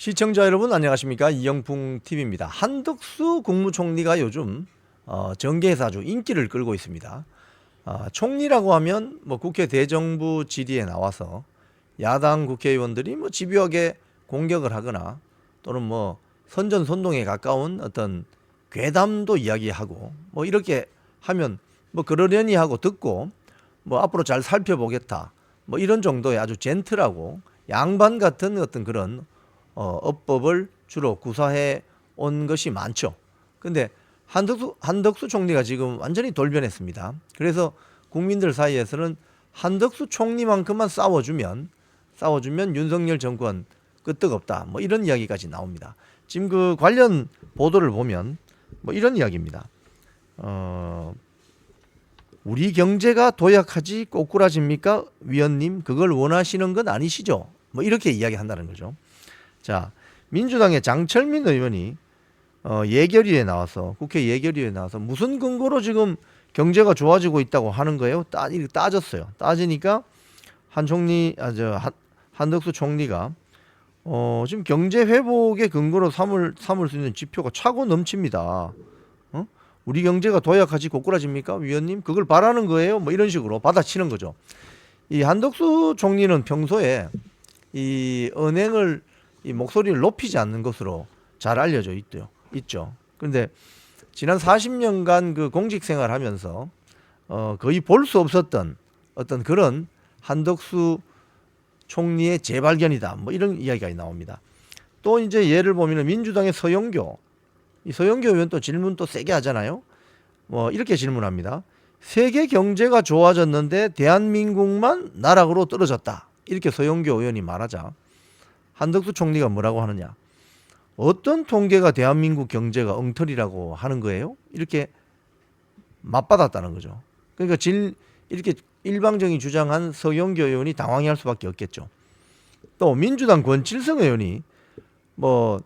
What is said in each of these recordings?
시청자 여러분 안녕하십니까 이영풍 TV입니다. 한덕수 국무총리가 요즘 어, 정계에서 아주 인기를 끌고 있습니다. 아, 총리라고 하면 뭐 국회 대정부 질의에 나와서 야당 국회의원들이 뭐 집요하게 공격을 하거나 또는 뭐 선전선동에 가까운 어떤 괴담도 이야기하고 뭐 이렇게 하면 뭐 그러려니 하고 듣고 뭐 앞으로 잘 살펴보겠다 뭐 이런 정도의 아주 젠틀하고 양반 같은 어떤 그런 어, 어법을 주로 구사해 온 것이 많죠. 근데 한덕수, 한덕수 총리가 지금 완전히 돌변했습니다. 그래서 국민들 사이에서는 한덕수 총리만큼만 싸워주면 싸워주면 윤석열 정권 끄떡없다. 뭐 이런 이야기까지 나옵니다. 지금 그 관련 보도를 보면 뭐 이런 이야기입니다. 어, 우리 경제가 도약하지 꼬꾸라집니까? 위원님 그걸 원하시는 건 아니시죠? 뭐 이렇게 이야기한다는 거죠. 자 민주당의 장철민 의원이 어, 예결위에 나와서 국회 예결위에 나와서 무슨 근거로 지금 경제가 좋아지고 있다고 하는 거예요? 따 따졌어요. 따지니까 한 총리 아저 한덕수 총리가 어, 지금 경제 회복의 근거로 삼을 삼을 수 있는 지표가 차고 넘칩니다. 어? 우리 경제가 도약하지 고꾸라집니까, 위원님? 그걸 바라는 거예요? 뭐 이런 식으로 받아치는 거죠. 이 한덕수 총리는 평소에 이 은행을 이 목소리를 높이지 않는 것으로 잘 알려져 있대요. 있죠. 그런데 지난 40년간 그 공직 생활하면서 어 거의 볼 수 없었던 어떤 그런 한덕수 총리의 재발견이다. 뭐 이런 이야기가 나옵니다. 또 이제 예를 보면 민주당의 서영교 이 서영교 의원 또 질문 또 세게 하잖아요. 뭐 이렇게 질문합니다. 세계 경제가 좋아졌는데 대한민국만 나락으로 떨어졌다. 이렇게 서영교 의원이 말하자 한덕수 총리가 뭐라고 하느냐? 어떤 통계가 대한민국 경제가 엉터리라고 하는 거예요? 이렇게 맞받았다는 거죠. 그러니까 질 이렇게 일방적인 주장한 서영교 의원이 당황해할 수밖에 없겠죠. 또 민주당 권칠성 의원이 뭐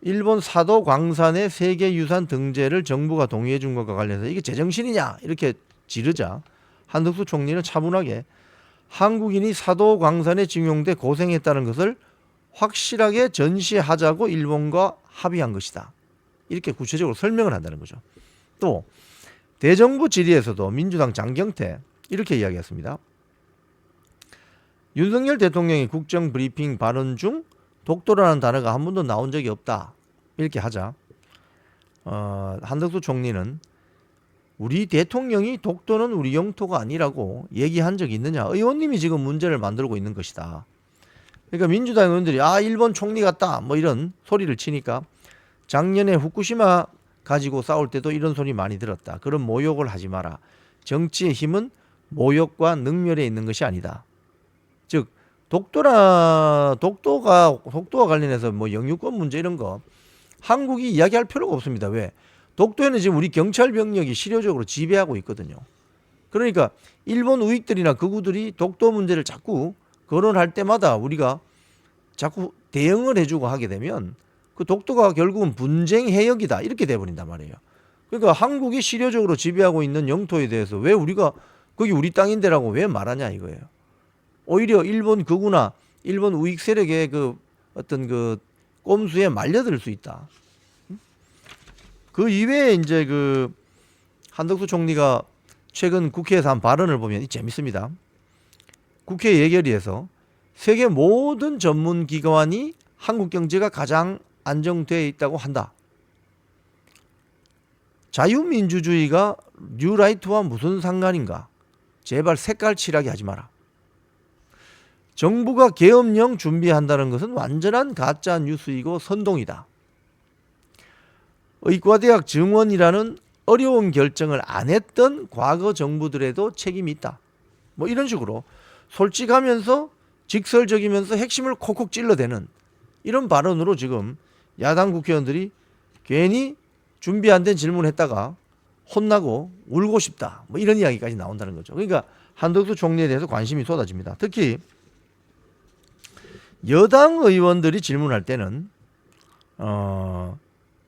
일본 사도 광산의 세계 유산 등재를 정부가 동의해 준 것과 관련해서 이게 제정신이냐 이렇게 지르자 한덕수 총리는 차분하게 한국인이 사도 광산에 징용돼 고생했다는 것을 확실하게 전시하자고 일본과 합의한 것이다. 이렇게 구체적으로 설명을 한다는 거죠. 또 대정부 질의에서도 민주당 장경태 이렇게 이야기했습니다. 윤석열 대통령이 국정 브리핑 발언 중 독도라는 단어가 한 번도 나온 적이 없다. 이렇게 하자 어, 한덕수 총리는 우리 대통령이 독도는 우리 영토가 아니라고 얘기한 적이 있느냐? 의원님이 지금 문제를 만들고 있는 것이다. 그러니까 민주당 의원들이 아 일본 총리 같다 뭐 이런 소리를 치니까 작년에 후쿠시마 가지고 싸울 때도 이런 소리 많이 들었다. 그런 모욕을 하지 마라. 정치의 힘은 모욕과 능멸에 있는 것이 아니다. 즉 독도라 독도가 독도와 관련해서 뭐 영유권 문제 이런 거 한국이 이야기할 필요가 없습니다. 왜? 독도에는 지금 우리 경찰 병력이 실효적으로 지배하고 있거든요. 그러니까 일본 우익들이나 극우들이 독도 문제를 자꾸 거론할 때마다 우리가 자꾸 대응을 해주고 하게 되면 그 독도가 결국은 분쟁 해역이다 이렇게 돼버린단 말이에요. 그러니까 한국이 실효적으로 지배하고 있는 영토에 대해서 왜 우리가 거기 우리 땅인데라고 왜 말하냐 이거예요. 오히려 일본 극우나 일본 우익 세력의 그 어떤 그 꼼수에 말려들 수 있다. 그 이외에 이제 그 한덕수 총리가 최근 국회에서 한 발언을 보면 재밌습니다. 국회 예결위에서 세계 모든 전문 기관이 한국 경제가 가장 안정되어 있다고 한다. 자유민주주의가 뉴라이트와 무슨 상관인가? 제발 색깔 칠하게 하지 마라. 정부가 계엄령 준비한다는 것은 완전한 가짜 뉴스이고 선동이다. 의과대학 증원이라는 어려운 결정을 안 했던 과거 정부들에도 책임이 있다. 뭐 이런 식으로 솔직하면서 직설적이면서 핵심을 콕콕 찔러대는 이런 발언으로 지금 야당 국회의원들이 괜히 준비 안 된 질문했다가 혼나고 울고 싶다. 뭐 이런 이야기까지 나온다는 거죠. 그러니까 한덕수 총리에 대해서 관심이 쏟아집니다. 특히 여당 의원들이 질문할 때는 어,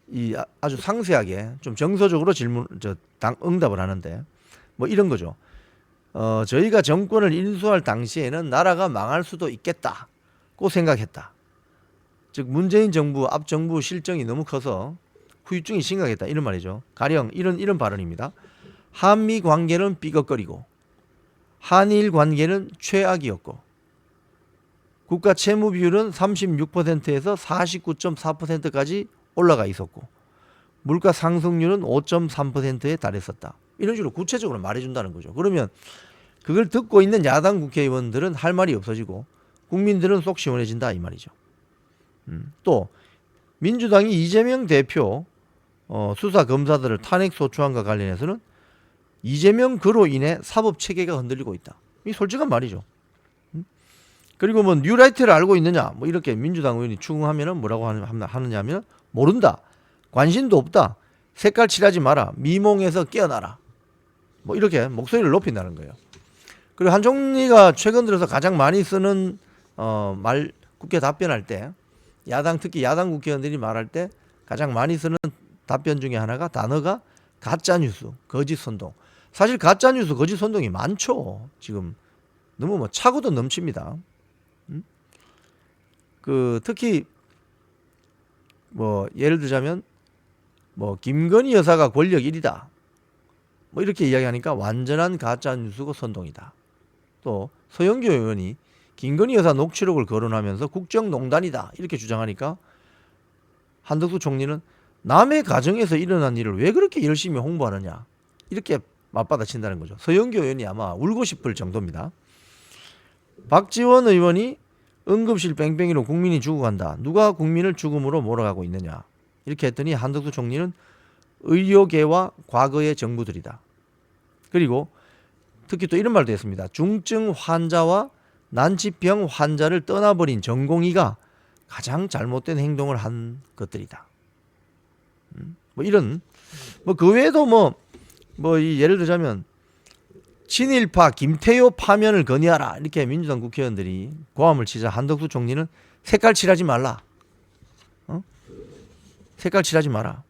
이 아- 아주 상세하게 좀 정서적으로 질문 저 당, 응답을 하는데 뭐 이런 거죠. 어, 저희가 정권을 인수할 당시에는 나라가 망할 수도 있겠다고 생각했다. 즉 문재인 정부 앞 정부 실정이 너무 커서 후유증이 심각했다 이런 말이죠. 가령 이런 이런 발언입니다. 한미 관계는 삐걱거리고 한일 관계는 최악이었고 국가 채무 비율은 36%에서 49.4%까지 올라가 있었고 물가 상승률은 5.3%에 달했었다. 이런 식으로 구체적으로 말해준다는 거죠. 그러면 그걸 듣고 있는 야당 국회의원들은 할 말이 없어지고 국민들은 속 시원해진다 이 말이죠. 음, 또 민주당이 이재명 대표 어, 수사 검사들을 탄핵 소추안과 관련해서는 이재명 그로 인해 사법 체계가 흔들리고 있다. 이 솔직한 말이죠. 음? 그리고 뭐 뉴라이트를 알고 있느냐 뭐 이렇게 민주당 의원이 추궁하면은 뭐라고 하느- 하느냐면 모른다 관심도 없다 색깔 칠하지 마라 미몽에서 깨어나라 뭐 이렇게 목소리를 높인다는 거예요. 그리고 한 총리가 최근 들어서 가장 많이 쓰는 어, 말 국회 답변할 때 야당 특히 야당 국회의원들이 말할 때 가장 많이 쓰는 답변 중에 하나가 단어가 가짜 뉴스, 거짓 선동. 사실 가짜 뉴스, 거짓 선동이 많죠. 지금 너무 뭐 차고도 넘칩니다. 음? 그 특히 뭐 예를 들자면 뭐 김건희 여사가 권력 1이다. 뭐 이렇게 이야기하니까 완전한 가짜 뉴스고 선동이다. 또 서영교 의원이 김건희 여사 녹취록을 거론하면서 국정농단이다 이렇게 주장하니까 한덕수 총리는 남의 가정에서 일어난 일을 왜 그렇게 열심히 홍보하느냐 이렇게 맞받아친다는 거죠. 서영교 의원이 아마 울고 싶을 정도입니다. 박지원 의원이 응급실 뺑뺑이로 국민이 죽어간다. 누가 국민을 죽음으로 몰아가고 있느냐 이렇게 했더니 한덕수 총리는 의료계와 과거의 정부들이다. 그리고 특히 또 이런 말도 했습니다. 중증 환자와 난치병 환자를 떠나버린 전공의가 가장 잘못된 행동을 한 것들이다. 음, 뭐 이런 뭐 그 외에도 뭐 뭐 이 예를 들자면 친일파 김태효 파면을 건의하라 이렇게 민주당 국회의원들이 고함을 치자 한덕수 총리는 색깔 칠하지 말라. 어? 색깔 칠하지 마라.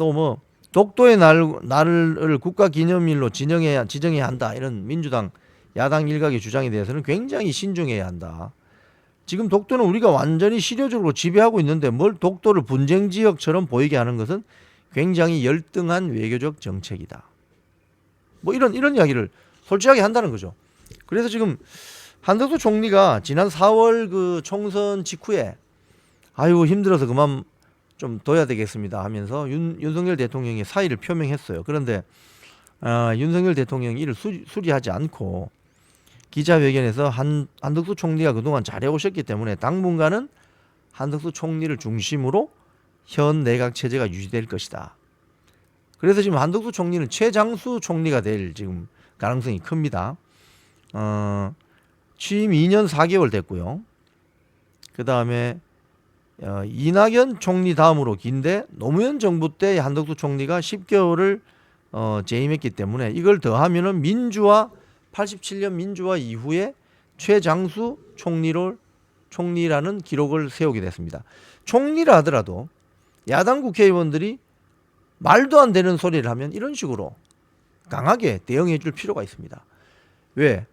또 뭐 독도의 날, 날을 국가 기념일로 지정해야 지정해야 한다 이런 민주당 야당 일각의 주장에 대해서는 굉장히 신중해야 한다. 지금 독도는 우리가 완전히 실효적으로 지배하고 있는데 뭘 독도를 분쟁 지역처럼 보이게 하는 것은 굉장히 열등한 외교적 정책이다. 뭐 이런 이런 이야기를 솔직하게 한다는 거죠. 그래서 지금 한덕수 총리가 지난 4월 그 총선 직후에 아유 힘들어서 그만 좀 둬야 되겠습니다 하면서 윤, 윤석열 대통령이 사의를 표명했어요. 그런데 아, 윤석열 대통령이 이를 수리, 수리하지 않고 기자회견에서 한, 한덕수 총리가 그동안 잘해오셨기 때문에 당분간은 한덕수 총리를 중심으로 현 내각 체제가 유지될 것이다. 그래서 지금 한덕수 총리는 최장수 총리가 될 지금 가능성이 큽니다. 어, 취임 2년 4개월 됐고요. 그 다음에 어, 이낙연 총리 다음으로 긴데 노무현 정부 때 한덕수 총리가 10개월을 어, 재임했기 때문에 이걸 더하면은 민주화 87년 민주화 이후에 최장수 총리를 총리라는 기록을 세우게 됐습니다. 총리라 하더라도 야당 국회의원들이 말도 안 되는 소리를 하면 이런 식으로 강하게 대응해 줄 필요가 있습니다. 왜?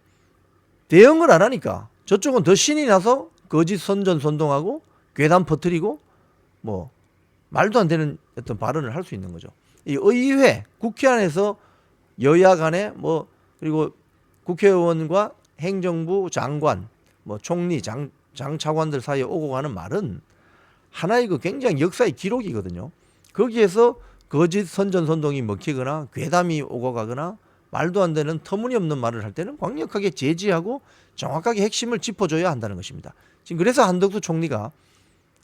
대응을 안 하니까 저쪽은 더 신이 나서 거짓 선전 선동하고 괴담 퍼뜨리고 뭐 말도 안 되는 어떤 발언을 할 수 있는 거죠. 이 의회 국회 안에서 여야 간에 뭐 그리고 국회의원과 행정부 장관 뭐 총리 장 장차관들 사이에 오고 가는 말은 하나의 그 굉장히 역사의 기록이거든요. 거기에서 거짓 선전 선동이 먹히거나 괴담이 오고 가거나 말도 안 되는 터무니없는 말을 할 때는 강력하게 제지하고 정확하게 핵심을 짚어줘야 한다는 것입니다. 지금 그래서 한덕수 총리가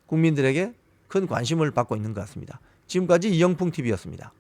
국민들에게 큰 관심을 받고 있는 것 같습니다. 지금까지 이영풍 TV였습니다.